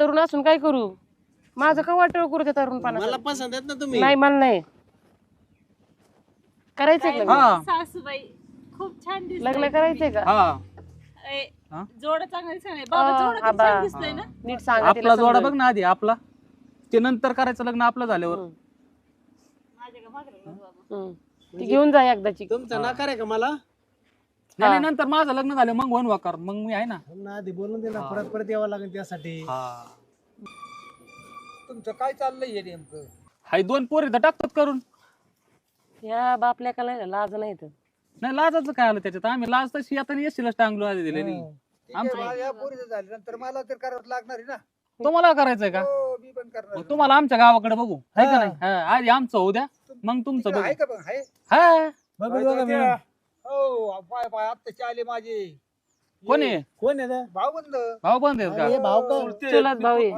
तरुण असून काय करू? माझं का वाटळ करू त्या तरुणपणा मला पसंत आहेत ना तुम्ही. नाही मला नाही. करायचंय का? लग्न हा. सासूबाई खूप छान लग्न करायचंय का? हा. हा? जोड चांगलं बाबा जोड किती आबा. छान दिसतोय ना? नीट सांगा तिला आपला जोडा समजावून. बघ ना आधी आपला. ते नंतर करायचं लग्न आपलं झाल्यावर. हम्म. ती घेऊन जा एकदाची. तुमचा नकार आहे का मला? नाही नाही, नंतर माझं लग्न झालं मग वन वाकार मग मी आहे ना. ना आधी बोलून दे ना परत परत यावं लागेल त्यासाठी. तुमचं काय चाललंय हे नेमकं? हाय दोन पोरी तर टाकतात करून. या बापल्या का नाही लाज नाही तर नाही लाजाचं काय आलं त्याच्यात? आम्ही लाज तशी आता येशीलच टांगलो आधी दिलेली. ठीक आहे, माझ्या पोरीचं झालं नंतर मला तर करावं लागणार आहे ना. तुम्हाला करायचंय का? हो मी पण करणार मग तुम्हाला आमच्या गावाकडे बघू आहे का नाही? हा, आधी आमचं होऊ द्या मग तुमचं तिकडे बघू. आहे का पण आहे. हा. बघू. हो पाय पाय आत्ताचे आले माझे. कोण आहे? कोण आहे? भाऊ बंद भाऊ बंद आहेत का? भाऊ का चुलत भाऊ आहे